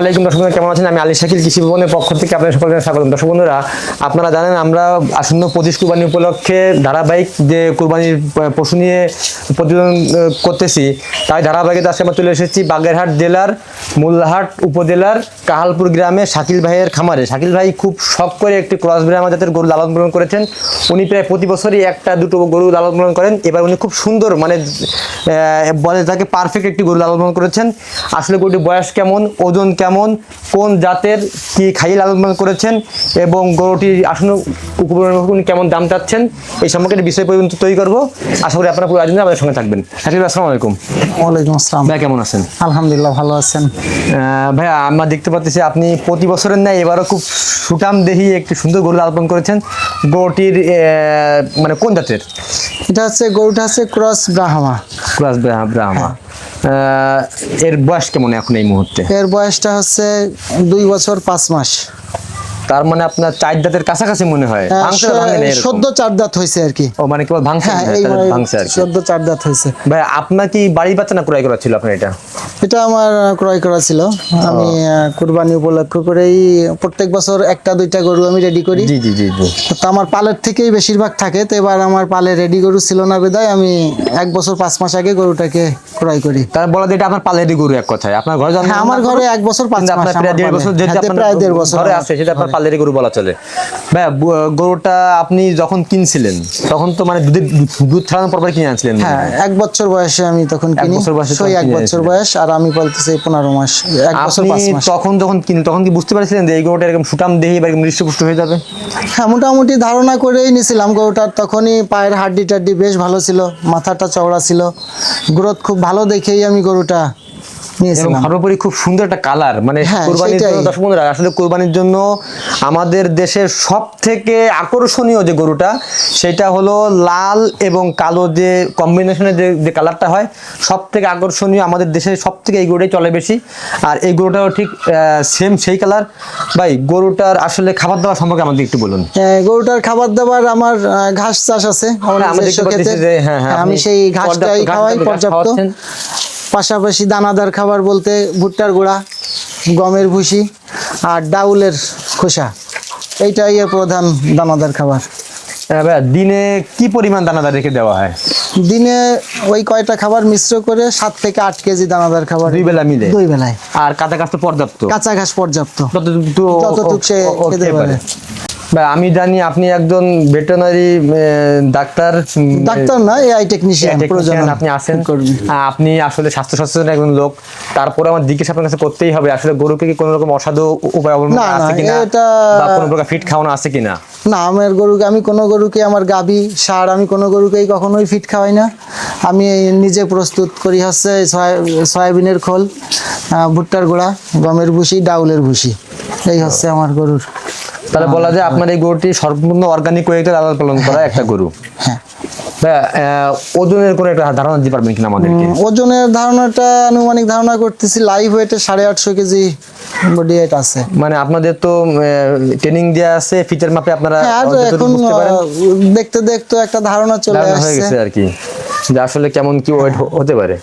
আলাইকুম দর্শক কেমন আছেন? আমি আলী শাকিল, কৃষি ভবনের পক্ষ থেকে আপনাদের সকলকে স্বাগতম। দর্শক বন্ধুরা, আপনারা জানেন আমরা আসন্ন পঁচিশ কুরবানি উপলক্ষে ধারাবাহিক যে কুরবানির পশু নিয়ে প্রতিবেদন করতেছি, তাই ধারাবাহিকতে আজকে আমরা চলে এসেছি বাগেরহাট জেলার মূলহাট উপজেলার কাহালপুর গ্রামে শাকিল ভাইয়ের খামারে। শাকিল ভাই খুব শখ করে একটি ক্রস ব্রাহ্মা জাতের গরু লালন পালন করেছেন। উনি প্রায় প্রতি বছরই একটা, দুটো গরু লালন পালন করেন। এবার উনি খুব সুন্দর মানে বলে তাকে পারফেক্ট একটি গরু লালন পালন করেছেন। আসলে গরুটির বয়স কেমন, ওজন কেমন কোন জাতের কি খাইয়ে লালন পালন করেছেন এবং গরুটির আসন্ন উপকরণ কেমন দাম চাচ্ছেন এই সম্পর্কে একটা বিষয় পর্যন্ত তৈরি করব। আশা করি আপনারা পুরো আয়োজনে আমাদের সঙ্গে থাকবেন। আসসালামু আলাইকুম। ওয়ালাইকুম আসসালাম। ভাই কেমন আছেন? আলহামদুলিল্লাহ ভালো আছেন। আহ, ভাইয়া আমরা দেখতে পাচ্ছি আপনি প্রতি বছরের ন্যায় এবারও খুব সুটাম দেহি একটি সুন্দর গরু লালন করেছেন। গরুটির মানে কোন জাতের? এটা হচ্ছে গরুটা হচ্ছে ক্রস ব্রাহ্মা। ক্লাস ব্রাহ্মা। এর বয়স কেমন এখন এই মুহূর্তে? এর বয়সটা হচ্ছে দুই বছর পাঁচ মাস। তার মানে আপনার চার দাঁতের কাছাকাছি মনে হয়। এরকম? সদ্য চার দাঁত হয়েছে আর কি। ও মানে কেবল ভাঙছে? হ্যাঁ ভাঙছে আর সদ্য চার দাঁত হয়েছে। ভাই আপনার কি বাড়ির বাচ্চা না ক্রয় করা ছিল আপনার এটা? এটা আমার ক্রয় করা ছিল। আমি কুরবানি উপলক্ষ করেই প্রত্যেক বছর একটা দুইটা গরু আমি রেডি করি। জি জি জি তো আমার পালের থেকেই বেশিরভাগ থাকে তো এবার আমার পালে রেডি গরু ছিল না বেদায় আমি এক বছর পাঁচ মাস আগে গরুটাকে ক্রয় করি। তার বলা যায় এটা আপনার পালেরই গরু এক কথায়। আপনার ঘরে হ্যাঁ আমার ঘরে এক বছর পাঁচ মাস আপনার প্রায় দেড় বছর হ্যাঁ, আপনার প্রায় দেড় বছর আছে সেটা আপনার পালেরই গরু বলা চলে। ভাই গরুটা আপনি যখন কিনছিলেন তখন তো মানে দুধের দুধ ছাড়ানোর পর কিনে আনছিলেন হ্যাঁ এক বছর বয়সে আমি তখন কিনি। সই এক বছর বয়স আর আমি বলতেছি পনেরো মাস এক বছর পাঁচ মাস। তখন যখন কিন তখন কি বুঝতে পারছিলেন যে এই গরুটা এরকম সুটাম দেহি বা এরকম হৃষ্টপুষ্ট হয়ে যাবে? হ্যাঁ মোটামুটি ধারণা করেই নিছিলাম গরুটার। তখনই পায়ের হাড্ডি টাড্ডি বেশ ভালো ছিল মাথাটা চওড়া ছিল। গ্রোথ খুব ভালো দেখেই আমি গরুটা নিয়েছিলাম সর্বোপরি খুব সুন্দর একটা কালার মানে হ্যাঁ, কোরবানির জন্য দর্শক বন্ধুরা আসলে কোরবানির জন্য আমাদের দেশের সব থেকে আকর্ষণীয় যে গরুটা সেটা হলো লাল এবং কালো যে কম্বিনেশনের যে যে কালারটা হয় সব থেকে আকর্ষণীয় আমাদের দেশের সব থেকে এই গরুটাই চলে বেশি। আর এই গরুটাও ঠিক সেম সেই কালার ভাই গরুটার আসলে খাবার দাবার সম্পর্কে আমাদের একটু বলুন। হ্যাঁ, গরুটার খাবার দাবার আমার ঘাস চাষ আছে। হ্যাঁ, আমি সেই ঘাসটাই খাওয়াই পর্যাপ্ত। পাশাপাশি দানাদার খাবার বলতে ভুট্টার গুঁড়া গমের ভুসি আর ডাউলের খোসা। এইটাই এর প্রধান দানাদার খাবার। আহ, দিনে কি পরিমাণ দানাদার রেখে দেওয়া হয়? দিনে ওই কয়টা খাবার মিশ্র করে সাত থেকে আট কেজি দানাদার খাবার দুই বেলা মিলে? দুই বেলায়। আর কাঁচা কাজ তো পর্যাপ্ত? কাঁচা ঘাস পর্যাপ্ত। যতটুকু যতটুক সে খেতে পারে। আমি জানি আপনি একজন ভেটেরিনারি ডাক্তার ডাক্তার না এআই টেকনিশিয়ান প্রয়োজন আপনি আছেন। আপনি আসলে স্বাস্থ্য সচেতন একজন লোক। তারপরে আমার জিজ্ঞেস আপনার কাছে করতেই হবে আসলে গরুকে কি কোনো রকম অসাধু উপায় অবলম্বন আছে কিনা? এটা- বা কোনো প্রকার ফিট খাওয়ানো আছে কিনা? না আমার গরুকে আমি কোনো গরুকে আমার গাবি সার আমি কোনো গরুকেই কখনোই ফিট খাওয়াই না। আমি নিজে প্রস্তুত করি হচ্ছে সয়া- সয়াবিনের খোল ভুট্টার গোড়া গমের ভুসি ডাউলের ভুসি। এই হচ্ছে আমার গরুর। তাহলে বলা যায় আপনার এই গরুটি সম্পূর্ণ অর্গানিক ওয়েতে লালন পালন করা একটা গরু। হ্যাঁ। ওজনের কোনো একটা ধারণা দিতে পারবেন কিনা আমাদেরকে? ওজনের ধারণাটা আনুমানিক ধারণা করতেছি লাইভ ওয়েটে সাড়ে আটশো কেজি বডি ওয়েট আছে। মানে আপনাদের তো ট্রেনিং দেওয়া আছে ফিচার মাপে আপনারা হ্যাঁ এখন দেখতে দেখতে একটা ধারণা চলে ধারণা হয়ে আসছে। গেছে আর কি যে আসলে কেমন কি ওয়েট হতে পারে।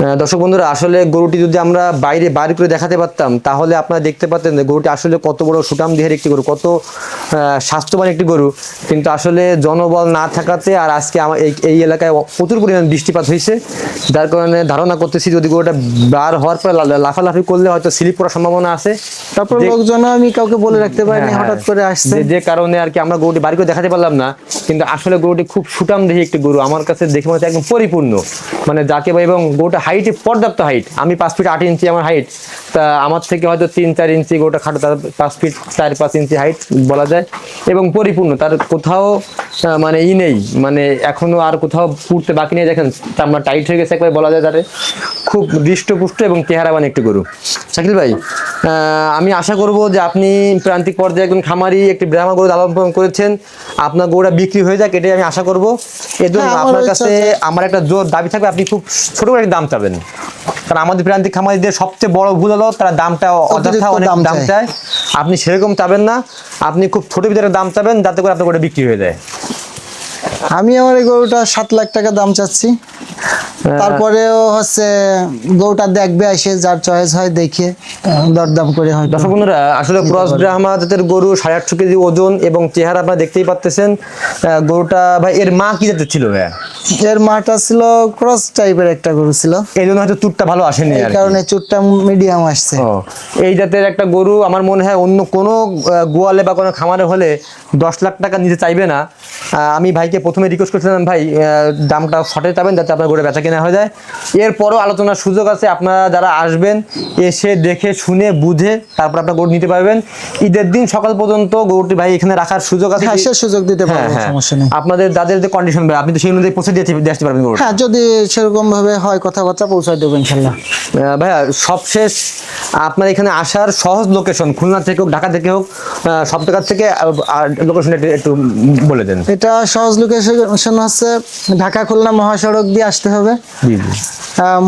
দর্শক বন্ধুরা আসলে গরুটি যদি আমরা বাইরে বাইরে করে দেখাতে পারতাম তাহলে আপনারা দেখতে পারতেন যে গরুটি আসলে কত বড় সুটাম দেহের একটি গরু কত স্বাস্থ্যবান একটি গরু। কিন্তু আসলে জনবল না থাকাতে আর আজকে আমার এই এলাকায় প্রচুর পরিমাণ বৃষ্টিপাত হয়েছে। যার কারণে ধারণা করতেছি যদি গরুটা বার হওয়ার পরে লাফালাফি করলে হয়তো স্লিপ করার সম্ভাবনা আছে। তারপর লোকজন আমি কাউকে বলে রাখতে পারিনি হ্যাঁ, হঠাৎ হ্যাঁ। করে আসছে। যে- যে কারণে আর কি আমরা গরুটি বাড়ি করে দেখাতে পারলাম না কিন্তু আসলে গরুটি খুব সুটাম দেহি একটি গরু আমার কাছে দেখে মনে হচ্ছে একদম পরিপূর্ণ। মানে যাকে বা এবং গরুটা হাইটে পর্যাপ্ত হাইট আমি পাঁচ ফিট আট ইঞ্চি আমার হাইট তা আমার থেকে হয়তো তিন, চার ইঞ্চি গোটা খাটো তার পাঁচ ফিট চার, পাঁচ ইঞ্চি হাইট বলা যায়। এবং পরিপূর্ণ, তার কোথাও মানে ই নেই। মানে এখনও আর কোথাও পুড়তে বাকি নেই। দেখেন, চামড়া টাইট হয়ে গেছে একবার বলা যায় তাদের খুব হৃষ্টপুষ্ট এবং চেহারাবান একটি গরু। শাকিল ভাই আমি আশা করব যে আপনি প্রান্তিক পর্যায়ে একজন খামারি একটি ব্রাহ্মা গরু লালন পালন করেছেন। আপনার গরুটা বিক্রি হয়ে যাক এটাই আমি আশা করব। এর জন্য হ্যাঁ, আপনার কাছে আমার একটা জোর দাবি থাকবে আপনি খুব ছোট করে দাম চাবেন। কারণ আমাদের প্রান্তিক খামারিদের সবচেয়ে বড় ভুল হলো তারা দামটা অযথা অনেক দাম। চায়। আপনি সেরকম চাবেন না আপনি খুব ছোট ভিতরে দাম চাবেন যাতে করে আপনার গরুটা বিক্রি হয়ে যায়। আমি আমার এই গরুটা সাত লাখ টাকা দাম চাচ্ছি। তারপরেও হচ্ছে গরুটা দেখবে এসে যার চয়েস হয় দেখে দরদাম করে হয় দর্শক বন্ধুরা আসলে ক্রস ব্রাহ্মা জাতের গরু সাড়ে আটশো কেজি ওজন এবং চেহারা আপনারা দেখতেই পাচ্তেছেন গরুটা ভাই এর মা কি জাতের ছিল ভাই এর মাটা ছিল ক্রস টাইপের একটা গরু ছিল। এই জন্য হয়তো তুরটা ভালো আসেনি এই কারণে চুটটা মিডিয়াম আসছে। এই জাতের একটা গরু আমার মনে হয় অন্য কোনো গোয়ালে বা কোনো খামারে হলে দশ লাখ টাকা নিতে চাইবে না। আমি ভাইকে প্রথমে রিকোয়েস্ট করছিলাম ভাই দামটা সঠিক পাবেন যাতে আপনার গরু বেচা কেনা হয়ে যায়। এরপরও আলোচনার সুযোগ আছে আপনারা যারা আসবেন এসে দেখে শুনে বুঝে তারপর আপনার গরু নিতে পারবেন। ঈদের দিন সকাল পর্যন্ত গরুটি ভাই এখানে রাখার সুযোগ আছে হ্যাঁ সুযোগ দিতে হ্যাঁ পারব হ্যাঁ নেই। আপনাদের যাদের যে কন্ডিশন ভাই আপনি তো সেই অনুযায়ী পৌঁছে দিয়ে দিয়ে আসতে পারবেন হ্যাঁ যদি সেরকম ভাবে হয় কথাবার্তা পৌঁছায় দেবো ইনশাল্লাহ। ভাইয়া সবশেষ আপনার এখানে আসার সহজ লোকেশন খুলনা থেকে হোক ঢাকা থেকে হোক সব জায়গার থেকে লোকেশন একটু বলে দেন। এটা সহজ লোকেশন হচ্ছে ঢাকা খুলনা মহাসড়ক দিয়ে আসতে হবে।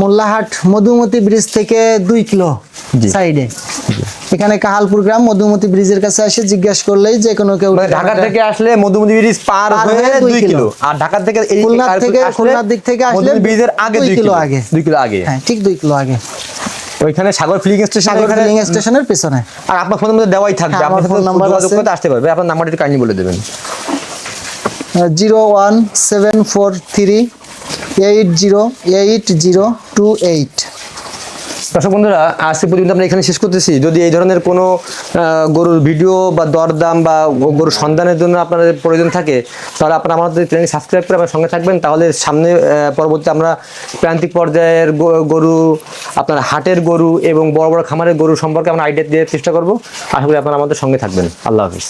মোল্লাহাট মধুমতি ব্রিজ থেকে দুই কিলো। সাইডে। এখানে কাহালপুর গ্রাম মধুমতি ব্রিজের কাছে এসে জিজ্ঞাসা করলেই যে কোনো কেউ মানে ঢাকা থেকে আসলে মধুমতি ব্রিজ পার হয়ে দুই কিলো। আর ঢাকা থেকে এই খুলনার থেকে- খুলনার দিক থেকে আসলে ব্রিজের আগে দুই কিলো আগে। দুই কিলো আগে। হ্যাঁ ঠিক দুই কিলো আগে। ওইখানে Sagar filling station Sagar filling স্টেশনের পিছনে। আর আপনার ফোন নাম্বার দেওয়াই থাকবে। হ্যাঁ, যোগাযোগ করতে আসতে পারবে। আপনার নাম্বারটা একটু কাইন্ডলি বলে দেবেন। Zero one seven four three eight zero eight zero two eight. দর্শক বন্ধুরা আজকে পর্যন্ত আমরা এখানে শেষ করতেছি। যদি এই ধরনের কোনো গরুর ভিডিও বা দরদাম বা গরুর সন্ধানের জন্য আপনাদের প্রয়োজন থাকে, তাহলে আপনারা আমাদের চ্যানেল সাবস্ক্রাইব করে আমার সঙ্গে থাকবেন। তাহলে সামনে পরবর্তী আমরা প্রান্তিক পর্যায়ের গরু, আপনার হাটের গরু এবং বড় বড় খামারের গরু সম্পর্কে আমরা আইডিয়া দেওয়ার চেষ্টা করব। আশা করি আপনারা আমাদের সঙ্গে থাকবেন। আল্লাহ হাফিজ।